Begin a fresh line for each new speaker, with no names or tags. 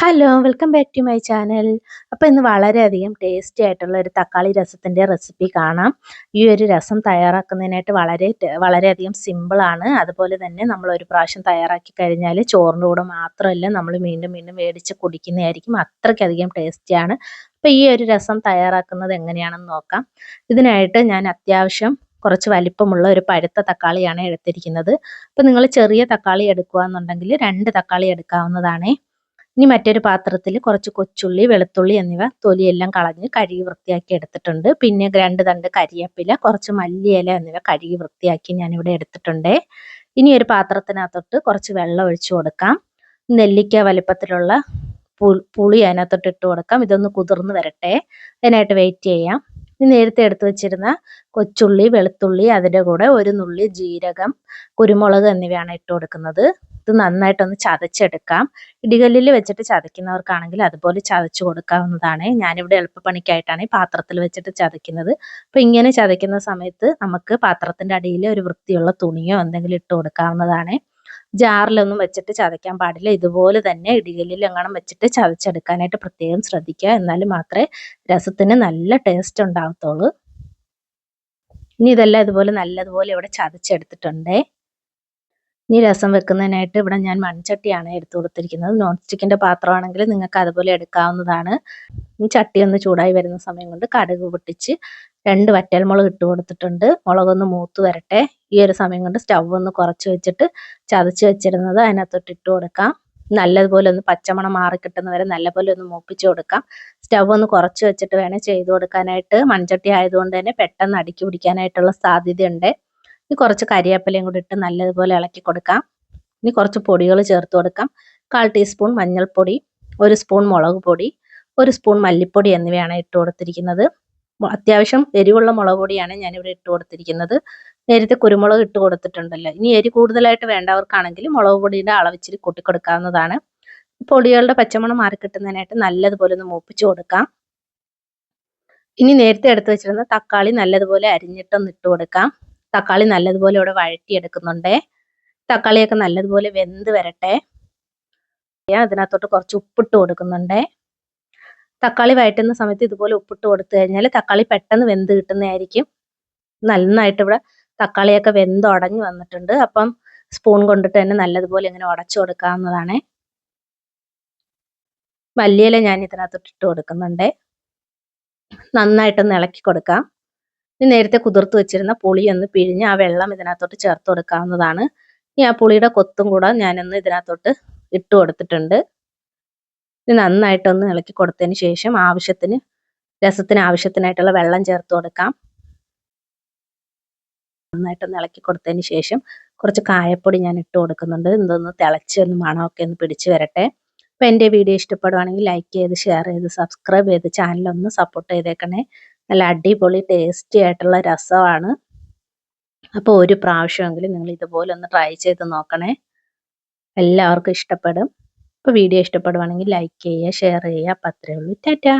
Hello welcome back to my channel അപ്പോൾ ഇന്ന് വളരെയധികം ടേസ്റ്റി ആയിട്ടുള്ള ഒരു തക്കാളി രസത്തിന്റെ റെസിപ്പി കാണാം. ഈ ഒരു രസം തയ്യാറാക്കുന്നതിനായിട്ട് വളരെ വളരെയധികം സിമ്പിളാണ് അതുപോലെ തന്നെ നമ്മൾ ഒരു പ്രാവശ്യം തയ്യാറാക്കി കഴിഞ്ഞാൽ ചോറിന്റെ കൂടെ മാത്രമല്ല നമ്മൾ വീണ്ടും വീണ്ടും മേടിച്ച് കുടിക്കുന്നതായിരിക്കും അത്രയ്ക്കധികം ടേസ്റ്റിയാണ് അപ്പോൾ ഈ ഒരു രസം തയ്യാറാക്കുന്നത് എങ്ങനെയാണെന്ന് നോക്കാം. ഇതിനായിട്ട് ഞാൻ അത്യാവശ്യം കുറച്ച് വലിപ്പമുള്ള ഒരു പഴുത്ത തക്കാളിയാണ് എടുത്തിരിക്കുന്നത്. അപ്പോൾ നിങ്ങൾ ചെറിയ തക്കാളി എടുക്കുക എന്നുണ്ടെങ്കിൽ രണ്ട് തക്കാളി എടുക്കാവുന്നതാണേ. ഇനി മറ്റൊരു പാത്രത്തിൽ കുറച്ച് കൊച്ചുള്ളി വെളുത്തുള്ളി എന്നിവ തൊലിയെല്ലാം കളഞ്ഞ് കഴുകി വൃത്തിയാക്കി എടുത്തിട്ടുണ്ട്. പിന്നെ രണ്ട് തണ്ട് കരിയേപ്പില കുറച്ച് മല്ലിയില എന്നിവ കഴുകി വൃത്തിയാക്കി ഞാനിവിടെ എടുത്തിട്ടുണ്ട്. ഇനി ഒരു പാത്രത്തിനകത്തോട്ട് കുറച്ച് വെള്ളം ഒഴിച്ചു കൊടുക്കാം. നെല്ലിക്ക വലിപ്പത്തിലുള്ള പുളി അതിനകത്തോട്ട് ഇട്ട് കൊടുക്കാം. ഇതൊന്ന് കുതിർന്ന് വരട്ടെ. അതിനായിട്ട് വെയിറ്റ് ചെയ്യാം. ഇനി നേരത്തെ എടുത്തു വെച്ചിരുന്ന കൊച്ചുള്ളി വെളുത്തുള്ളി അതിന്റെ കൂടെ ഒരു നുള്ളി ജീരകം കുരുമുളക് എന്നിവയാണ് ഇട്ട് കൊടുക്കുന്നത്. ഇത് നന്നായിട്ടൊന്ന് ചതച്ചെടുക്കാം. ഇടികല്ലിൽ വെച്ചിട്ട് ചതയ്ക്കുന്നവർക്കാണെങ്കിൽ അതുപോലെ ചതച്ചു കൊടുക്കാവുന്നതാണ്. ഞാനിവിടെ എളുപ്പപ്പണിക്കായിട്ടാണ് ഈ പാത്രത്തിൽ വെച്ചിട്ട് ചതയ്ക്കുന്നത്. അപ്പോൾ ഇങ്ങനെ ചതയ്ക്കുന്ന സമയത്ത് നമുക്ക് പാത്രത്തിന്റെ അടിയിൽ ഒരു വൃത്തിയുള്ള തുണിയോ എന്തെങ്കിലും ഇട്ട് കൊടുക്കാവുന്നതാണ്. ജാറിലൊന്നും വെച്ചിട്ട് ചതയ്ക്കാൻ പാടില്ല. ഇതുപോലെ തന്നെ ഇടികല്ലിൽ എങ്ങാനും വെച്ചിട്ട് ചതച്ചെടുക്കാനായിട്ട് പ്രത്യേകം ശ്രദ്ധിക്കുക. എന്നാൽ മാത്രമേ രസത്തിന് നല്ല ടേസ്റ്റ് ഉണ്ടാകത്തുള്ളൂ ഇനി ഇതെല്ലാം ഇതുപോലെ നല്ലതുപോലെ ഇവിടെ ചതച്ചെടുത്തിട്ടുണ്ടേ. ഇനി രസം വെക്കുന്നതിനായിട്ട് ഇവിടെ ഞാൻ മൺചട്ടിയാണ് എടുത്തു കൊടുത്തിരിക്കുന്നത്. നോൺ സ്റ്റിക്കിന്റെ പാത്രമാണെങ്കിൽ നിങ്ങൾക്ക് അതുപോലെ എടുക്കാവുന്നതാണ്. ഈ ചട്ടി ഒന്ന് ചൂടായി വരുന്ന സമയം കൊണ്ട് കടുക് പൊട്ടിച്ച് രണ്ട് വറ്റൽമുളക് ഇട്ട് കൊടുത്തിട്ടുണ്ട്. മുളകൊന്ന് മൂത്ത് വരട്ടെ. ഈ ഒരു സമയം കൊണ്ട് സ്റ്റവ് ഒന്ന് കുറച്ച് വെച്ചിട്ട് ചതച്ച് വെച്ചിരുന്നത് അതിനകത്തോട്ട് ഇട്ട് കൊടുക്കാം. നല്ലതുപോലെ ഒന്ന് പച്ചമണം മാറിക്കിട്ടുന്ന വരെ നല്ലപോലെ ഒന്ന് മൂപ്പിച്ച് കൊടുക്കാം. സ്റ്റവ് ഒന്ന് കുറച്ച് വെച്ചിട്ട് വേണം ചെയ്ത് കൊടുക്കാനായിട്ട് മൺചട്ടി ആയതുകൊണ്ട് തന്നെ പെട്ടെന്ന് അടുക്കി പിടിക്കാനായിട്ടുള്ള സാധ്യതയുണ്ട്. ഇനി കുറച്ച് കരിയാപ്പിലയും കൂടി ഇട്ട് നല്ലതുപോലെ ഇളക്കി കൊടുക്കാം. ഇനി കുറച്ച് പൊടികൾ ചേർത്ത് കൊടുക്കാം. കാൽ ടീസ്പൂൺ മഞ്ഞൾപ്പൊടി ഒരു സ്പൂൺ മുളക് പൊടി ഒരു സ്പൂൺ മല്ലിപ്പൊടി എന്നിവയാണ് ഇട്ട് കൊടുത്തിരിക്കുന്നത്. അത്യാവശ്യം എരിവുള്ള മുളക് പൊടിയാണ് ഞാനിവിടെ ഇട്ട് കൊടുത്തിരിക്കുന്നത്. നേരത്തെ കുരുമുളക് ഇട്ട് കൊടുത്തിട്ടുണ്ടല്ലോ. ഇനി എരി കൂടുതലായിട്ട് വേണ്ടവർക്കാണെങ്കിൽ മുളക് പൊടിയുടെ അളവിച്ചിരി കൂട്ടിക്കൊടുക്കാവുന്നതാണ്. പൊടികളുടെ പച്ചമണം മാറിക്കിട്ടുന്നതിനായിട്ട് നല്ലതുപോലെ ഒന്ന് മൂപ്പിച്ചു കൊടുക്കാം. ഇനി നേരത്തെ എടുത്തു വെച്ചിരുന്ന തക്കാളി നല്ലതുപോലെ അരിഞ്ഞിട്ടൊന്ന് ഇട്ട് കൊടുക്കാം. തക്കാളി നല്ലതുപോലെ ഇവിടെ വഴറ്റിയെടുക്കുന്നുണ്ട്. തക്കാളിയൊക്കെ നല്ലതുപോലെ വെന്ത് വരട്ടെ. അതിനകത്തോട്ട് കുറച്ച് ഉപ്പിട്ട് കൊടുക്കുന്നുണ്ട്. തക്കാളി വഴറ്റുന്ന സമയത്ത് ഇതുപോലെ ഉപ്പിട്ട് കൊടുത്തു കഴിഞ്ഞാൽ തക്കാളി പെട്ടെന്ന് വെന്ത് കിട്ടുന്നതായിരിക്കും. നന്നായിട്ട് ഇവിടെ തക്കാളിയൊക്കെ വെന്ത് ഉടഞ്ഞു വന്നിട്ടുണ്ട്. അപ്പം സ്പൂൺ കൊണ്ടിട്ട് തന്നെ നല്ലതുപോലെ ഇങ്ങനെ ഉടച്ചു കൊടുക്കാവുന്നതാണ്. മല്ലിയില ഞാൻ ഇതിനകത്തോട്ട് ഇട്ട് കൊടുക്കുന്നുണ്ട്. നന്നായിട്ടൊന്ന് ഇളക്കി കൊടുക്കാം. ഇനി നേരത്തെ കുതിർത്ത് വെച്ചിരുന്ന പുളി ഒന്ന് പിഴിഞ്ഞ് ആ വെള്ളം ഇതിനകത്തോട്ട് ചേർത്ത് കൊടുക്കാവുന്നതാണ്. ഇനി ആ പുളിയുടെ കൊത്തും കൂടെ ഞാനൊന്ന് ഇതിനകത്തോട്ട് ഇട്ട് കൊടുത്തിട്ടുണ്ട്. ഇനി നന്നായിട്ടൊന്ന് ഇളക്കി കൊടുത്തതിന് ശേഷം ആവശ്യത്തിന് രസത്തിന് ആവശ്യത്തിനായിട്ടുള്ള വെള്ളം ചേർത്ത് കൊടുക്കാം. നന്നായിട്ടൊന്ന് ഇളക്കി കൊടുത്തതിന് ശേഷം കുറച്ച് കായപ്പൊടി ഞാൻ ഇട്ട് കൊടുക്കുന്നുണ്ട്. ഇതൊന്ന് തിളച്ച് ഒന്ന് മണമൊക്കെ ഒന്ന് പിടിച്ച് വരട്ടെ. അപ്പോൾ എന്റെ വീഡിയോ ഇഷ്ടപ്പെടുവാണെങ്കിൽ ലൈക്ക് ചെയ്ത് ഷെയർ ചെയ്ത് സബ്സ്ക്രൈബ് ചെയ്ത് ചാനലൊന്ന് സപ്പോർട്ട് ചെയ്തേക്കണേ. നല്ല അടിപൊളി ടേസ്റ്റി ആയിട്ടുള്ള രസമാണ്. അപ്പോൾ ഒരു പ്രാവശ്യമെങ്കിലും നിങ്ങൾ ഇതുപോലെ ഒന്ന് ട്രൈ ചെയ്ത് നോക്കണേ. എല്ലാവർക്കും ഇഷ്ടപ്പെടും. അപ്പോൾ വീഡിയോ ഇഷ്ടപ്പെടുവാണെങ്കിൽ ലൈക്ക് ചെയ്യുക ഷെയർ ചെയ്യുക. അപ്പം അത്രയേ ഉള്ളൂ. ടാറ്റാ.